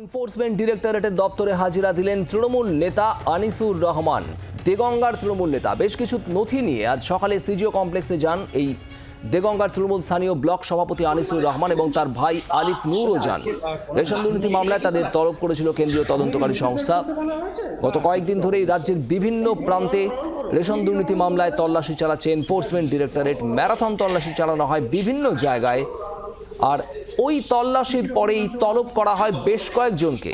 Enforcement ডিরেক্টরেটের দপ্তরে হাজিরা দিলেন তৃণমূল নেতা আনিসুর রহমান। দেগঙ্গার তৃণমূল নেতা। বেশ কিছু নথি নিয়ে আজ সকালে সিজিও কমপ্লেক্সে যান এই দেগঙ্গার তৃণমূল স্থানীয় ব্লক সভাপতি আনিসুর রহমান এবং তার ভাই আলিফ নূরও যান। রেশন দুর্নীতি মামলায় তাদের তলব করেছিল কেন্দ্রীয় তদন্তকারী সংস্থা। গত কয়েকদিন ধরেই রাজ্যের বিভিন্ন প্রান্তে রেশন দুর্নীতি মামলায় তল্লাশি চালাচ্ছে এনফোর্সমেন্ট ডিরেক্টরেট ম্যারাথন তল্লাশি চালানো হয় বিভিন্ন জায়গায়। আর ওই তল্লাশির পরেই তলব করা হয় বেশ কয়েকজনকে।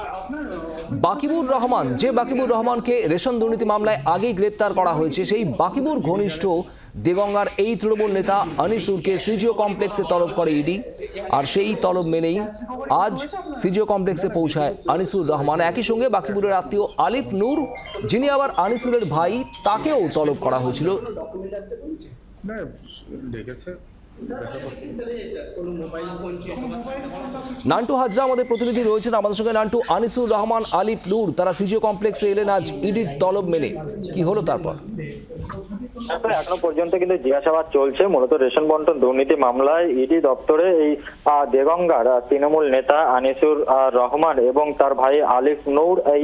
বাকিবুর রহমান, যে বাকিবুর রহমানকে রেশন দুর্নীতি মামলায় আগেই গ্রেপ্তার করা হয়েছে, সেই বাকিবুর ঘনিষ্ঠ দেগঙ্গার এই তৃণমূল নেতা আনিসুরকে সিজিও কমপ্লেক্সে তলব করে ইডি। আর সেই তলব মেনেই আজ সিজিও কমপ্লেক্সে পৌঁছায় আনিসুর রহমান। একই সঙ্গে বাকিবুরের আত্মীয় আলিফ নূর, যিনি আবার আনিসুরের ভাই, তাকেও তলব করা হয়েছিল। নান্টু হাজরা আমাদের প্রতিনিধি রয়েছেন। আমাদের সঙ্গে নান্টু আনিসুর রহমান আলিপ নূর। তারা সিজিও কমপ্লেক্সে এলেন আজ ইডির তলব মেনে। কি হলো তারপর তারপরে? এখনও পর্যন্ত কিন্তু জিজ্ঞাসাবাদ চলছে। মূলত রেশন বন্টন দুর্নীতি মামলায় ইডি দপ্তরে এই দেগঙ্গার তৃণমূল নেতা আনিসুর রহমান এবং তার ভাই আলিফ নূর এই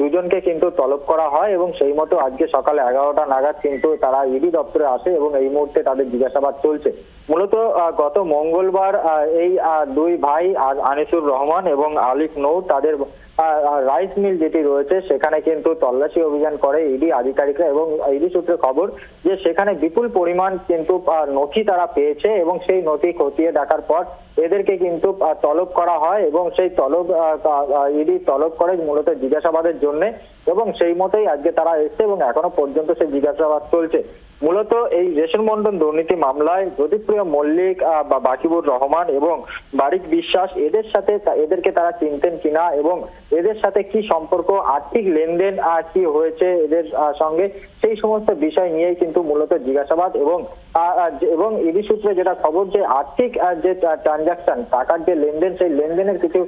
দুজনকে কিন্তু তলব করা হয় এবং সেই মতো আজকে সকালে এগারোটা নাগাদ কিন্তু তারা ইডি দপ্তরে আসে এবং এই মুহূর্তে তাদের জিজ্ঞাসাবাদ চলছে। মূলত গত মঙ্গলবার এই দুই ভাই আনিসুর রহমান এবং আলিফ নৌর তাদের রাইস মিল যেটি রয়েছে সেখানে কিন্তু তল্লাশি অভিযান করে ইডি আধিকারিকরা এবং ইডি সূত্রে খবর যে সেখানে বিপুল পরিমাণ কিন্তু নথি তারা পেয়েছে এবং সেই নথি খতিয়ে দেখার পর এদেরকে কিন্তু তলব করা হয় এবং সেই তলব ইডি তলব করে মূলত জিজ্ঞাসাবাদের জন্য এবং সেই মতোই আজকে তারা এসছে এবং এখনও পর্যন্ত সেই জিজ্ঞাসাবাদ চলছে। মূলত এই রেশন বন্টন দুর্নীতি মামলায় জ্যোতিপ্রিয় মল্লিক বা বাকিবুর রহমান এবং বারিক বিশ্বাস এদের সাথে এদেরকে তারা চিনতেন কিনা এবং এদের সাথে কি সম্পর্ক, আর্থিক লেনদেন কি হয়েছে এদের সঙ্গে সেই সমস্ত বিষয় নিয়েই কিন্তু মূলত জিজ্ঞাসাবাদ এবং এবং ইডি সূত্রে যেটা খবর যে আর্থিক যে ট্রানজাকশন টাকার যে লেনদেন, সেই লেনদেনের কিছু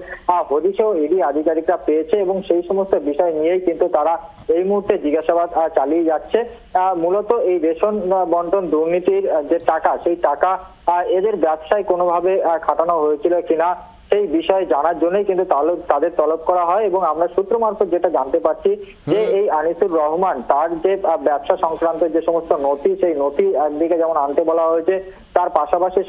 হদিশেও ইডি আধিকারিকরা পেয়েছে এবং সেই সমস্ত বিষয় নিয়েই কিন্তু তারা এই মুহূর্তে জিজ্ঞাসাবাদ চালিয়ে যাচ্ছে। মূলত এই রেশন বন্টন দুর্নীতির যে টাকা, সেই টাকা এদের ব্যবসায় কোনোভাবে খাটানো হয়েছিল কিনা সেই বিষয়ে জানার জন্যই কিন্তু তাদের তলব করা হয় এবং আমরা সূত্র মারফত যেটা জানতে পারছি যে এই আনিসুর রহমান তার যে ব্যবসা সংক্রান্ত যে সমস্ত নথি সেই নথি একদিকে যেমন আনতে বলা হয়েছে তার পাশাপাশি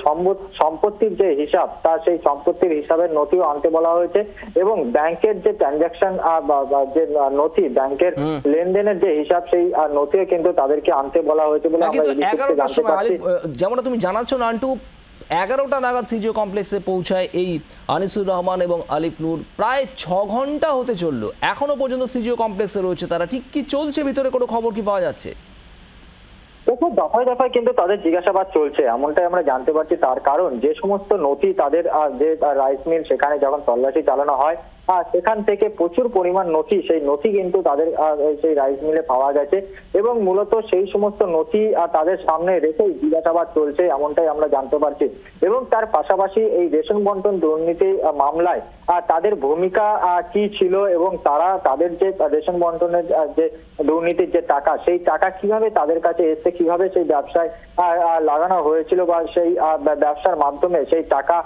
সম্পত্তির যে হিসাব তার সেই সম্পত্তির হিসাবের নথিও আনতে বলা হয়েছে এবং ব্যাংকের যে ট্রানজাকশন যে নথি ব্যাংকের লেনদেনের যে হিসাব সেই নথিও কিন্তু তাদেরকে আনতে বলা হয়েছে বলে আমরা যেমনটা তুমি জানাচ্ছ নান্টু এগারোটা নাগাদ সিজিও কমপ্লেক্সে পৌঁছায় এই আনিসুর রহমান এবং আলিফ নূর। প্রায় ছ ঘণ্টা হতে চলল। এখনও পর্যন্ত সিজিও কমপ্লেক্সে রয়েছে তারা। ঠিক কি চলছে? ভিতরে কোনো খবর কি পাওয়া যাচ্ছে? দফায় দফায় কিন্তু তাদের জিজ্ঞাসাবাদ চলছে। এমনটাই আমরা জানতে পারছি তার কারণ যে সমস্ত নথি তাদের যে রাইস মিল সেখানে যখন তল্লাশি চালানো হয় আর সেখান থেকে প্রচুর পরিমাণ নথি সেই নথি কিন্তু তাদের সেই রাইস মিলে পাওয়া গেছে এবং মূলত সেই সমস্ত নথি তাদের সামনে রেখেই জিজ্ঞাসাবাদ চলছে এমনটাই আমরা জানতে পারছি। এবং তার পাশাপাশি এই রেশন বন্টন দুর্নীতি মামলায় আহ, তাদের ভূমিকা কি ছিল এবং তারা তাদের যে রেশন বন্টনের যে দুর্নীতির যে টাকা সেই টাকা কীভাবে তাদের কাছে এসছে কীভাবে সেই ব্যবসায় লাগানো হয়েছিল বা সেই ব্যবসার মাধ্যমে সেই টাকা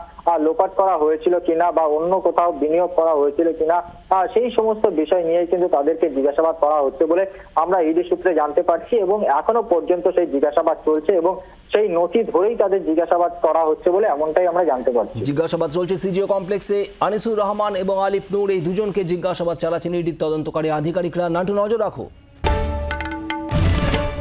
লোপাট করা হয়েছিল কিনা বা অন্য কোথাও বিনিয়োগ করা হয়েছিল কিনা সেই সমস্ত বিষয় নিয়ে কিন্তু তাদেরকে জিজ্ঞাসাবাদ করা হচ্ছে বলে আমরা ইডি সূত্রে জানতে পারছি এবং এখনও পর্যন্ত সেই জিজ্ঞাসাবাদ চলছে এবং সেই নথি ধরেই তাদের জিজ্ঞাসাবাদ করা হচ্ছে বলে এমনটাই আমরা জানতে পারছি। জিজ্ঞাসাবাদ চলছে সিজিও কমপ্লেক্সে। আনিসুর রহমান এবং আলিফ নূর এই দুজনকে জিজ্ঞাসাবাদ চালাচ্ছেন ইডির তদন্তকারী আধিকারিকরা। নাটু, নজর রাখো।